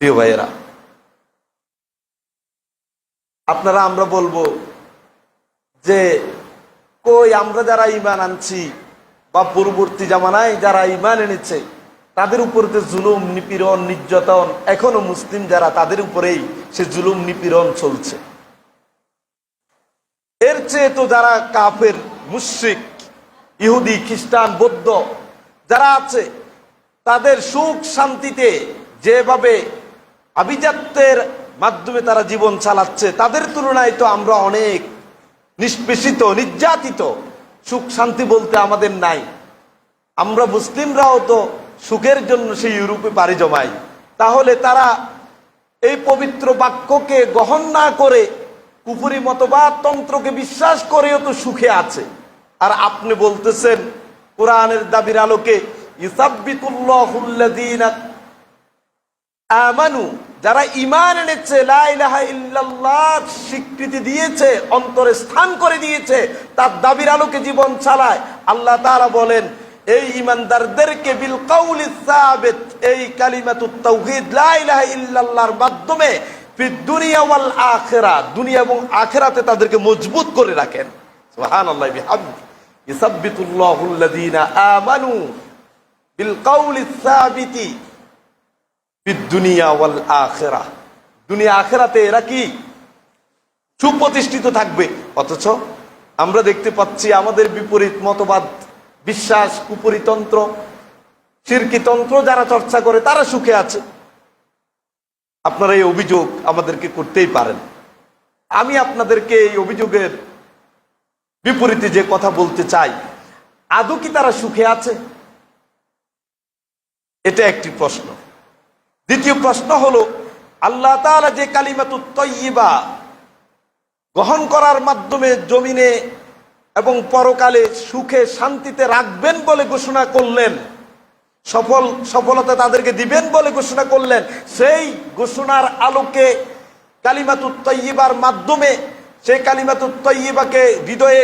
প্রিয় ভাইয়েরা, আপনারা, আমরা বলব যে কই আমরা যারা ইমান আনছি বা পূর্ববর্তী জামানায় যারা ইমান এনেছে, তাদের উপর যে জুলুম, নিপীড়ন, নির্যাতন, এখনও মুসলিম যারা, তাদের উপরেই সে জুলুম, নিপীড়ন চলছে। এর চেয়ে তো যারা কাফের, মুশ্রিক, ইহুদি, খ্রিস্টান, বৌদ্ধ যারা আছে, তাদের সুখ শান্তিতে যেভাবে আভিজাত্যের মাধ্যমে তারা জীবন চালাচ্ছে, তাদের তুলনায় তো আমরা অনেক নিষ্পেষিত, নির্যাতিত। সুখ শান্তি বলতে আমাদের নাই। আমরা মুসলিমরাও তো সুখের জন্য সেই ইউরোপে পাড়ি জমাই। তাহলে তারা এই পবিত্র বাক্যকে গ্রহণ না করে কুপুরি মতবাদ তন্ত্রকে বিশ্বাস করেও তো সুখে আছে। আর আপনি বলতেছেন, কোরআনের দাবির আলোকে ইসাব্বিতুল্লাহুল্লাযীনা আমানু যারা ইমান এনেছে স্বীকৃতি দিয়েছে, অন্তরে স্থান করে দিয়েছে, তার দাবির আলোকে জীবন চালায়। আল্লাহ তারা বলেন, এই ইমানদারদেরকে বিল কাউলি সাবিত এই কালিমাতুত তাওহীদ লা ইলাহা ইল্লাল্লাহর মাধ্যমে দুনিয়া ওয়াল আখিরা, দুনিয়া এবং আখিরাতে তাদেরকে মজবুত করে রাখেন। সুবহানাল্লাহি, বিহামদি। ইসাব্বিতুল্লাহুল্লাযীনা আমানু বিল কাউলি সাবিতি দুনিয়া ওয়াল আখেরা। দুনিয়া আখেরাতে এরা কি? সুপ্রতিষ্ঠিত থাকবে। অথচ আমরা দেখতে পাচ্ছি আমাদের বিপরীত মতবাদ, বিশ্বাস, কুপরিতন্ত্র তন্ত্র যারা চর্চা করে তারা সুখে আছে। আপনারা এই অভিযোগ আমাদেরকে করতেই পারেন। আমি আপনাদেরকে এই অভিযোগের বিপরীতে যে কথা বলতে চাই, আদৌ কি তারা সুখে আছে? এটা একটি প্রশ্ন। দ্বিতীয় প্রশ্ন হলো, আল্লাহ তাআলা যে কালিমাতুত তৈবা গ্রহণ করার মাধ্যমে জমিনে এবং পরকালে সুখে শান্তিতে রাখবেন বলে ঘোষণা করলেন, সফল, সফলতা তাদেরকে দিবেন বলে ঘোষণা করলেন, সেই ঘোষণার আলোকে কালিমাতুত তৈবার মাধ্যমে সেই কালিমাতুত তৈবাকে হৃদয়ে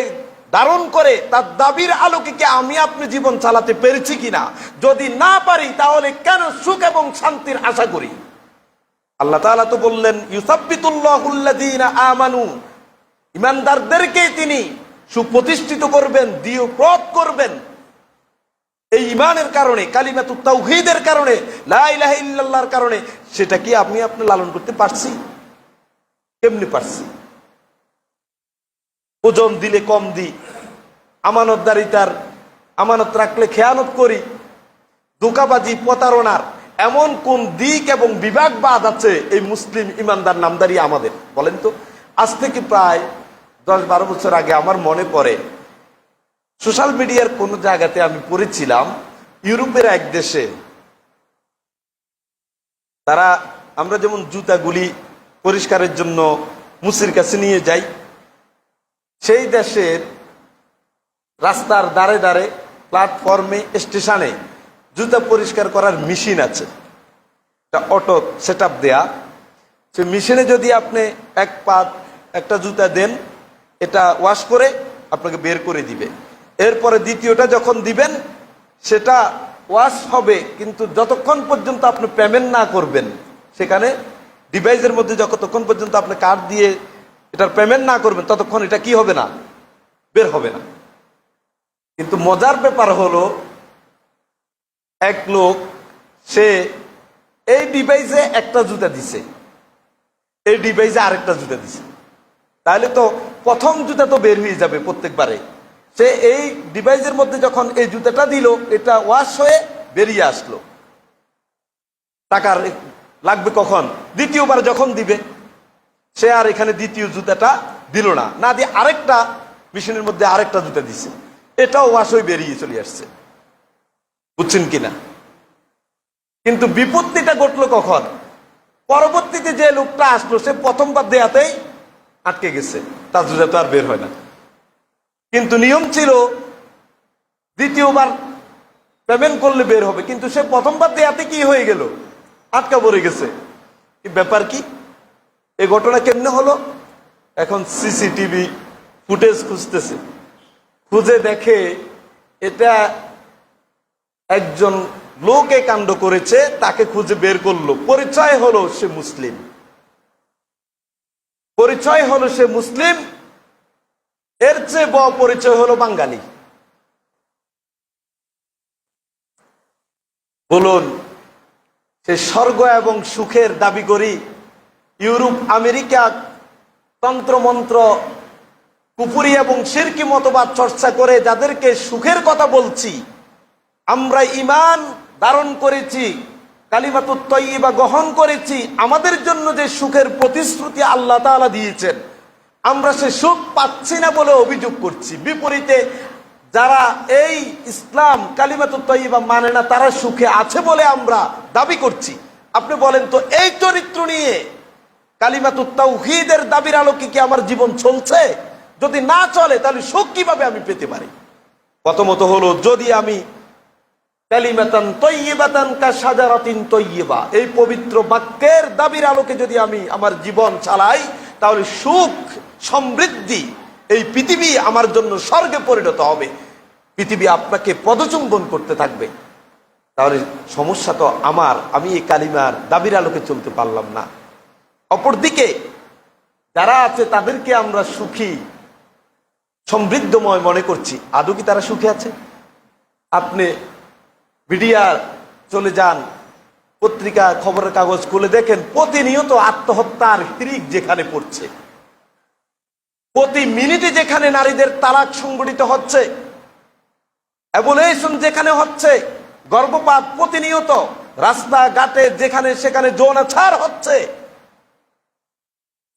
ধারণ করে তার দাবির আলোকে কি আমি আপনি জীবন চালাতে পেরেছি কিনা? যদি না পারি, তাহলে কেন সুখ এবং শান্তির আশা করি? আল্লাহ তালা তো বললেন ইউসাব্বিতুল্লাহুল্লাযীনা আমানু। ইমানদারদেরকে তিনি সুপ্রতিষ্ঠিত করবেন দিও প্রদ করবেন। এই ইমানের কারণে, কালিমাতুত তাওহীদের কারণে, লা ইলাহা ইল্লাল্লাহর কারণে, সেটা কি আপনি আপনি লালন করতে পারছি? কেমনি পারছি? ওজন দিলে কম দিই আমানতদারিতার, আমানত রাখলে খেয়ানত করি। ধোকাবাজি, প্রতারণার এমন কোন দিক এবং বিভাগ বিভাগবাদ আছে এই মুসলিম ইমানদার নামদারি আমাদের, বলেন তো? আজ থেকে প্রায় দশ বারো বছর আগে আমার মনে পড়ে, সোশ্যাল মিডিয়ার কোন জায়গাতে আমি পড়েছিলাম, ইউরোপের এক দেশে। তারা, আমরা যেমন জুতাগুলি পরিষ্কারের জন্য মুসির কাছে নিয়ে যাই, সেই দেশের রাস্তার দাঁড়ে দাঁড়ে প্ল্যাটফর্মে স্টেশনে জুতা পরিষ্কার করার মেশিন আছে। অটো সেট আপ দেয়া। সে মেশিনে যদি আপনি এক পা একটা জুতা দেন, এটা ওয়াশ করে আপনাকে বের করে দিবে। এরপরে দ্বিতীয়টা যখন দিবেন, সেটা ওয়াশ হবে, কিন্তু যতক্ষণ পর্যন্ত আপনি পেমেন্ট না করবেন, সেখানে ডিভাইসের মধ্যে যতক্ষণ পর্যন্ত আপনি কার্ড দিয়ে এটার পেমেন্ট না করবেন, ততক্ষণ এটা কি হবে না? বের হবে না। কিন্তু মজার ব্যাপার হলো, এক লোক, সে এই ডিভাইসে একটা জুতা দিছে। এই ডিভাইসে আরেকটা জুতা দিছে। তাহলে তো প্রথম জুতা তো বের হয়ে যাবে প্রত্যেকবারে। সে এই ডিভাইসের মধ্যে যখন এই জুতাটা দিল, এটা ওয়াশ হয়ে বেরিয়ে আসলো। টাকার লাগবে কখন? দ্বিতীয়বার যখন দিবে, সে আর এখানে দ্বিতীয় জুতাটা দিল না। না দিয়ে আরেকটা মেশিনের মধ্যে আরেকটা জুতা দিছে। এটাও হয়ে বেরিয়ে চলে আসছে। বুঝছেন কিনা? কিন্তু বিপত্তিটা ঘটলো কখন? পরবর্তীতে যে লোকটা আসলো, সে প্রথমবার দেয়াতেই আটকে গেছে। তার তো আর বের হয় না। কিন্তু নিয়ম ছিল, দ্বিতীয়বার পেমেন্ট করলে বের হবে। কিন্তু সে প্রথমবার দেয়াতে কি হয়ে গেল? আটকা পড়ে গেছে। ব্যাপার কি? এই ঘটনা কেমনে হলো? এখন সিসিটিভি ফুটেজ খুঁজতেছে। খুঁজে দেখে এটা একজন লোকে কাণ্ড করেছে, তাকে খুঁজে বের করল। পরিচয় হলো সে মুসলিম। পরিচয় হলো সে মুসলিম। এর চেয়ে বড় পরিচয় হলো বাঙালি। বলুন, সে স্বর্গ এবং সুখের দাবি করি, ইউরোপ, আমেরিকা তন্ত্রমন্ত্র কুপুরি এবং সিরকি মতবাদ চর্চা করে যাদেরকে সুখের কথা বলছি, আমরা ইমান ধারণ করেছি, কালিমাতুত তৈবা গ্রহণ করেছি, আমাদের জন্য যে সুখের প্রতিশ্রুতি আল্লাহ তাআলা দিয়েছেন, আমরা সে সুখ পাচ্ছি না বলে অভিযোগ করছি। বিপরীতে যারা এই ইসলাম কালিমাতুত তৈবা মানে না, তারা সুখে আছে বলে আমরা দাবি করছি। আপনি বলেন তো, এই চরিত্র নিয়ে কালিমাতুত তাওহীদের দাবির আলোকে কি আমার জীবন চলছে? যদি না চলে, তাহলে সুখ কীভাবে আমি পেতে পারি? প্রথমত হলো, যদি আমি কালিমাতান তৈবাতান কা সাজারাতিন তৈবা এই পবিত্র বাক্যের দাবির আলোকে যদি আমি আমার জীবন চালাই, তাহলে সুখ, সমৃদ্ধি এই পৃথিবী আমার জন্য স্বর্গে পরিণত হবে। পৃথিবী আপনাকে পদচুম্বন করতে থাকবে। তাহলে সমস্যা তো আমার, আমি এই কালিমার দাবির আলোকে চলতে পারলাম না। অপরদিকে, যারা আছে তাদেরকে আমরা সুখী সমৃদ্ধময় মনে করছি। আদৌ কি তারা সুখী আছে? আপনি মিডিয়া চলে যান, পত্রিকা, খবরের কাগজ খুলে দেখেন, প্রতিনিয়ত আত্মহত্যার হিরিক যেখানে পড়ছে। প্রতি মিনিটে যেখানে নারীদের তালাক সংগঠিত হচ্ছে, অ্যাবুলেশন যেখানে হচ্ছে, গর্ভপাত প্রতিনিয়ত রাস্তাঘাটে যেখানে সেখানে যৌনাচার হচ্ছে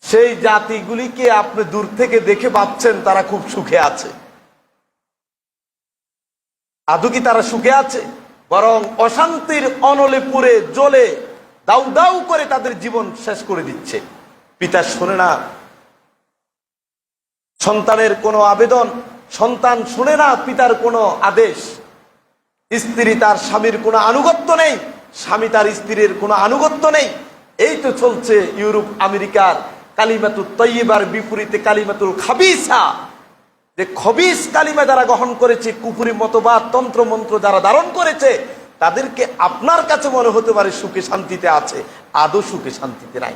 সেই জাতিগুলিকে আপনি দূর থেকে দেখে ভাবছেন তারা খুব সুখে আছে। আদৌ কি তারা সুখে আছে? বরং অশান্তির অনলে পুরে জ্বলে দাউ দাউ করে তাদের জীবন শেষ করে দিচ্ছে। পিতা, শোনে না। সন্তানের কোনো আবেদন, সন্তান শুনে না পিতার কোনো আদেশ। স্ত্রী তার স্বামীর কোনো আনুগত্য নেই, স্বামী তার স্ত্রীর কোনো আনুগত্য নেই। এই তো চলছে ইউরোপ, আমেরিকার কালিমাতুল তৈবার বিপরীতে কালিমাতুল খাবিসা। যে খবিস কালিমা যারা গ্রহণ করেছে কুপুরি মতবাদ তন্ত্র মন্ত্র যারা ধারণ করেছে, তাদেরকে আপনার কাছে মনে হতে পারে সুখে শান্তিতে আছে, আদৌ সুখে শান্তিতে নাই।